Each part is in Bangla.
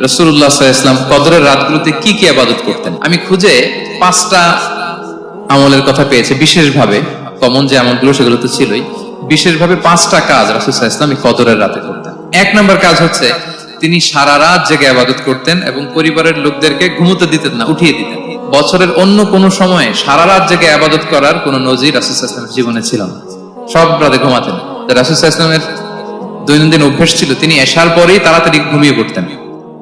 রসুল্লাহ ইসলাম কদরের রাতগুলোতে কি কি আবাদত করতেন? আমি খুঁজে পাঁচটা আমলের কথা পেয়েছি, বিশেষভাবে কমন যে আমলগুলো সেগুলো তো ছিলই, বিশেষভাবে পাঁচটা কাজ রাসুল্লাহ ইসলাম কদরের রাতে করতেন। এক নম্বর কাজ হচ্ছে তিনি সারা রাত জেগে আবাদত করতেন এবং পরিবারের লোকদেরকে ঘুমোতে দিতেন না, উঠিয়ে দিতেন। বছরের অন্য কোনো সময়ে সারা রাত জেগে আবাদত করার কোনো নজির রাসুল্লাহ ইসলামের জীবনে ছিল না। সব রাতে ঘুমাতেন। রাসুল্লাহ ইসলামের দৈনন্দিন অভ্যেস ছিল, তিনি এশার পরেই তাড়াতাড়ি ঘুমিয়ে পড়তেন।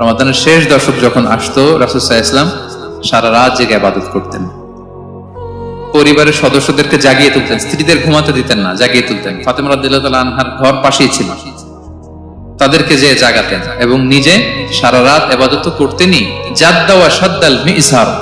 রমাদানের শেষ দশক যখন আসতো সারা রাত জেগে ইবাদত করতেন। পরিবারের সদস্যদেরকে জাগিয়ে তুলতেন, স্ত্রীদের ঘুমাতে দিতেন না, জাগিয়ে তুলতেন। আনহার ঘর পাশেই ছিল। তাদেরকে যে জাগাতেন এবং নিজে সারা রাত এবাদত করতেনই, জাদ্দা ওয়া শাদ্দাল মিজার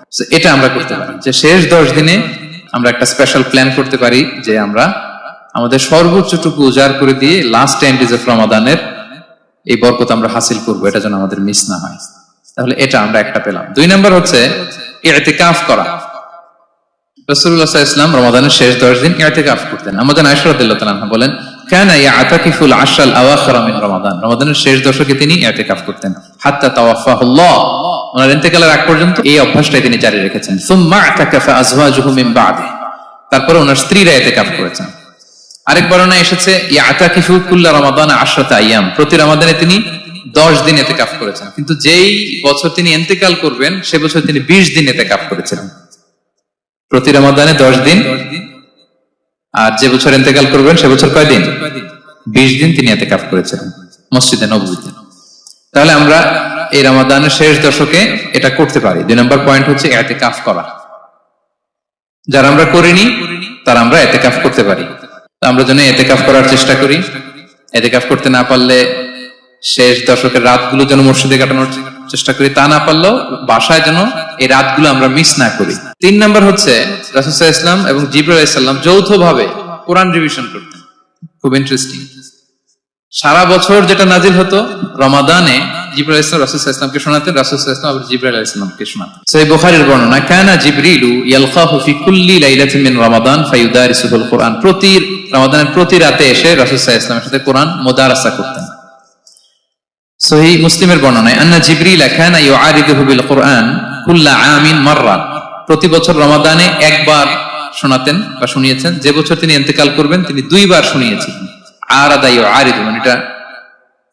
এটা আমরা করতে পারি। যে শেষ দশ দিনে আমরা একটা স্পেশাল প্ল্যান করতে পারি যে আমরা আমাদের সর্বোচ্চটুকু উজাড় করে দিয়ে লাস্ট টেন ডেজ অফ রমাদানের এই বরকত আমরা হাসিল করব, এটা যেন আমাদের মিস না হয়। তাহলে এটা আমরা একটা পেলাম। দুই নাম্বার হচ্ছে ইতিকাফ করা। রসুল্লাহ ইসলাম রমাদানের শেষ দশ দিন ইতিকাফ করতেন। আমাদের আয়সরাদিল্লাহ বলেন, কেন আতাকিফুল আশাল আওয়াখির মিন রমাদান। রমাদানের শেষ দশকে তিনি ইতিকাফ করতেন। হাত্তা তাওয়াফাহুল্লাহ। ওনার ইন্তেকালের আগ পর্যন্ত এই অভ্যাসটাই তিনি জারি রেখেছেন। সুম্মা আতাকাফা আজওয়াজুহু মিন বাদে তারপরে ওনার স্ত্রীরা ইতিকাফ করেছেন। আরেক বর্ণনা এসেছে, ইয়াতাকিফু কুল্লা রমাদান আশরাতা আইয়াম। প্রতি রমাদানে তিনি দশ দিন এতেকাফ করেছেন। কিন্তু যেই বছর তিনি ইন্তেকাল করবেন, সে বছর তিনি বিশ দিন এতেকাফ করেছিলেন। প্রতি রমাদানে দশ দিন। আর যে বছর ইন্তেকাল করবেন, সে বছর কয় দিন? বিশ দিন তিনি এতেকাফ করেছিলেন। মসজিদে নবীতে তাহলে আমরা এই রমাদানের শেষ দশকে এটা করতে পারি। দুই নম্বর পয়েন্ট হচ্ছে এতেকাফ করা। যারা আমরা করিনি, তারা আমরা এতেকাফ করতে পারি। আমরা যেন এতেকাফ করার চেষ্টা করি। এতেকাফ করতে না পারলে শেষ দশকের রাতগুলো যেন মসজিদে কাটানোর চেষ্টা করি। তা না পারলেও বাসায় যেন এই রাতগুলো আমরা মিস না করি। তিন নম্বর হচ্ছে রাসুসাহ ইসলাম এবং জিবর ইসলাম যৌথ ভাবে কোরআন রিভিশন করতেন। খুব ইন্টারেস্টিং সারা বছর যেটা নাজিল হতো, রমাদানে জিব্রাইল ইসলাম রাসূল ইসলামকে শোনাতেন, রাসূল ইসলাম আবার ইসলামকে শোনাতেন। সেই বর্ণনা কুল্লি মিন রমাদান কোরআন। প্রতি রমাদানের প্রতি রাতে এসে রাসূল ইসলামের সাথে কোরআন করতেন। সহি মুসলিমের বর্ণনায়, আন্না জিবরিল কানা ইউআরিদুহু বিল কোরআন কুল্লা আমিন মাররা। প্রতি বছর রমাদানে একবার শোনাতেন বা শুনিয়েছেন। যে বছর তিনি ইন্তেকাল করবেন, তিনি দুইবার শুনিয়েছিলেন।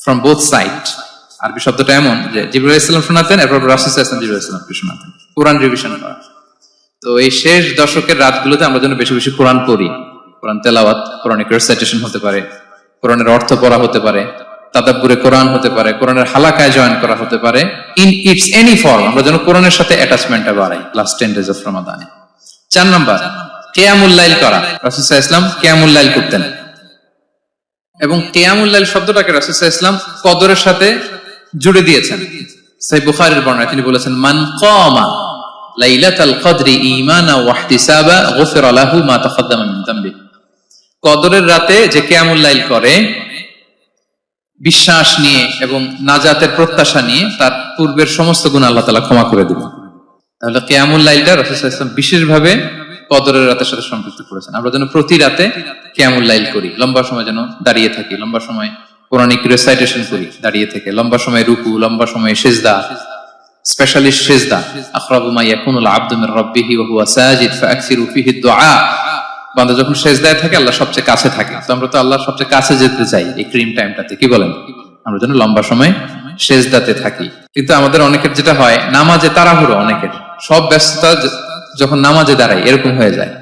ফ্রম বোথ সাইড আরবি শব্দটা এমন যে শোনাতেন, এরপর ইসলামকে শোনাতেন। কোরআন রিভিশন করা। তো এই শেষ দশকের রাতগুলোতে আমরা যেন বেশি বেশি কোরআন পড়ি। কোরআন তেলাওয়াত কোরআনিক রেসাইটেশন হতে পারে, কোরআনের অর্থ পড়া হতে পারে, তাদাব্বুরে কোরআন হতে পারে, কোরআনের হালাকায় জয়েন করা হতে পারে ইন ইটস এনি ফর্ম আমরা যেন কোরআনের সাথে অ্যাটাচমেন্টটা বাড়াই লাস্ট টেন ডেজ অফ রমাদানে চার নাম্বার কেয়ামুল্লাইল করা। রাসুল ইসলাম কেয়ামুল্লাইল করতেন। এবং কেয়ামুল্লাহ শব্দটাকে রাসুসা ইসলাম কদরের সাথে জুড়ে দিয়েছেন। সেই বুখারীর বর্ণনায় তিনি বলেছেন, মান কামা কদরি ঈমানা ওয়া ইহতিসাবা, গুফিরা লাহু মা কদরের রাতে যে কিয়ামুল করে, বিশ্বাস নিয়ে এবং নাজাতের প্রত্যাশা নিয়ে তার পূর্বের সমস্ত গুণ আল্লাহ তাআলা ক্ষমা করে দিবেন। তাহলে কিয়ামুল লাইলটা বিশেষভাবে কদরের রাতের সাথে সম্পৃক্ত করেছেন। আমরা যেন প্রতি রাতে কেমন লাইল করি, লম্বা সময় যেন দাঁড়িয়ে থাকি, লম্বা সময় পৌরাণিক রেসাইটেশন করি, দাঁড়িয়ে থেকে, লম্বা সময় রুকু, লম্বা সময় সেজদা সেজদা ইয়াকুনুল ওয়া হুয়া সাজিদ ফাআকসিরু ফিহি দুআ। বান্দা যখন শেষ দেয় থাকে, আল্লাহ সবচেয়ে কাছে থাকে। তো আমরা তো আল্লাহর সবচেয়ে কাছে যেতে চাই এই ক্রিম টাইমটাতে কি বলেন? আমরা যেন লম্বা সময় শেষ দাতে থাকি। কিন্তু আমাদের অনেকের যেটা হয়, নামাজে তাড়াহুড়ো অনেকের। সব ব্যস্ততা যখন নামাজে দাঁড়ায় এরকম হয়ে যায়।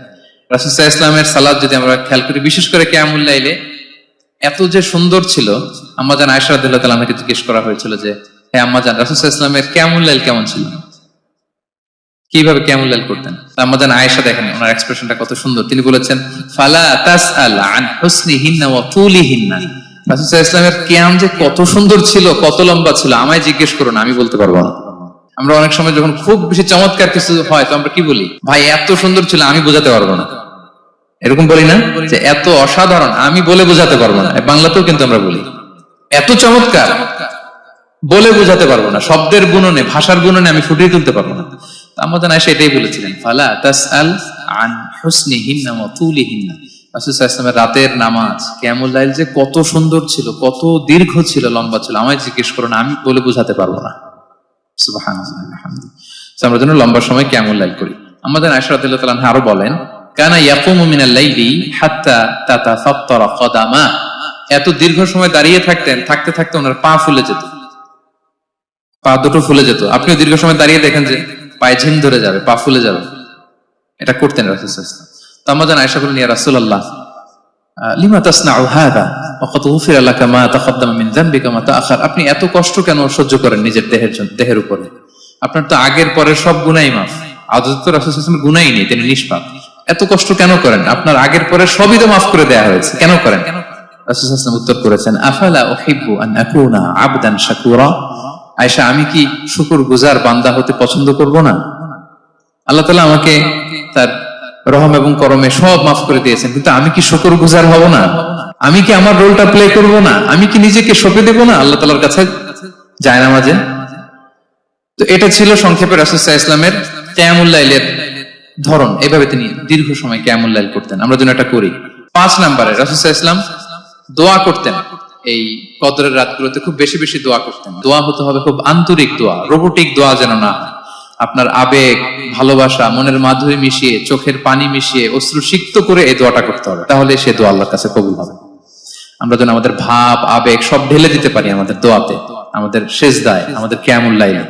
রাসুসাহ ইসলামের সালাদ যদি আমরা খেয়াল করি, বিশেষ করে কেয়ামুল লাইলে, এত যে সুন্দর ছিল আম্মাজান আয়সা রাদিল্লাহ তালাকে জিজ্ঞেস করা হয়েছিল যে হ্যাঁ আম্মাজান রাসুসাহ ইসলামের কেয়ামুল লাইল কেমন ছিল? কীভাবে কেমন করতেন? আমাদের আয়েশা দেখেন, ওনার এক্সপ্রেশনটা কত সুন্দর। তিনি বলেছেন, ফালা তাসআল আন হুসনিহিন্না ওয়া তুলিহিন্না। রাসূল সাল্লাল্লাহু আলাইহি ওয়াসাল্লামের যে কত সুন্দর ছিল, কত লম্বা ছিল, আমায় জিজ্ঞেস করো না, আমি বলতে পারব না। আমরা অনেক সময় যখন খুব বেশি চমৎকার কিছু হয়, তো আমরা কি বলি? ভাই, এত সুন্দর ছিল, আমি বোঝাতে পারব না। এরকম বলি না যে, এত অসাধারণ, আমি বলে বোঝাতে পারব না। বাংলাতেও কিন্তু আমরা বলি। এত চমৎকার, বলে বোঝাতে পারব না। শব্দের গুণনে ভাষার গুণনে আমি ফুটিয়ে তুলতে পারব না। আমাদের আয়সা এটাই বলেছিলেন, ফালা তাসআল আন হুসনিহিন্না ওয়া তুলিহিন্না। রাসূল সাল্লাল্লাহু রাতের নামাজ, কিয়ামুল লাইল যে কত সুন্দর ছিল, কত দীর্ঘ ছিল, লম্বা ছিল, আমায় জিজ্ঞেস করো না, আমি বলে বোঝাতে পারব না। আমরা যেন লম্বা সময় লাইল করি। আমাদের আয়সা আরও বলেন কানা কদামা। এত দীর্ঘ সময় দাঁড়িয়ে থাকতেন থাকতে থাকতে ওনার পা ফুলে যেত। পা দুটো ফুলে যেত। আপনিও দীর্ঘ সময় দাঁড়িয়ে দেখেন যে পায়ে ঝিম ধরে যাবে পা ফুলে যাবে। এটা করতেন রাসূল। তো আমরা জানি আয়েশা বলেন ইয়া রাসূলুল্লাহ আহ, লিমা তাসনাউ হাদা? তাকদ্দামা মিন যামবিকা মা তাআখার। আপনি এত কষ্ট কেন সহ্য করেন নিজের দেহের জন্য দেহের উপরে? আপনার তো আগের পরে সব গুনাই মাফ। আদত তো গুনাই নেই, তিনি নিষ্পাপ। এত কষ্ট কেন করেন? আপনার আগের পরে সবই তো মাফ করে দেয়া হয়েছে। কেন করেন? রাসূল উত্তর করেছেন, আফালা উহিব্বু আন আকুনা আবদান শাকুরা? আয়েশা, আমি কি শুকর গুজার বান্দা হতে পছন্দ করব না? আল্লাহ আমাকে তার রহম এবং করমে সব মাফ করে দিয়েছেন। কিন্তু আমি কি শুকর গুজার হব না? আমি কি আমার রোলটা প্লে করব না? আমি কি নিজেকে সঁপে দেব না? আল্লাহ তালার কাছে যায় না মাঝে তো এটা ছিল সংক্ষেপে রাসুসাহ ইসলামের ক্যামুল্লাইলের ধরন। এভাবে তিনি দীর্ঘ সময় ক্যামুল্লাইল করতেন। আমরা যেন এটা করি। পাঁচ নম্বরে রাসুসাহ ইসলাম দোয়া করতেন। এই কদরের রাতগুলোতে খুব বেশি বেশি দোয়া করতেন। দোয়া হতে হবে খুব আন্তরিক দোয়া রোবোটিক দোয়া যেন না হয়। আপনার আবেগ, ভালোবাসা, মনের মাধুরী মিশিয়ে, চোখের পানি মিশিয়ে অশ্রু সিক্ত করে এই দোয়াটা করতে হবে। তাহলে সে দোয়া আল্লাহর কাছে কবুল হবে। আমরা যেন আমাদের ভাব, আবেগ সব ঢেলে দিতে পারি আমাদের দোয়াতে, আমাদের শেষ দায় আমাদের ক্যামুল্লাইলে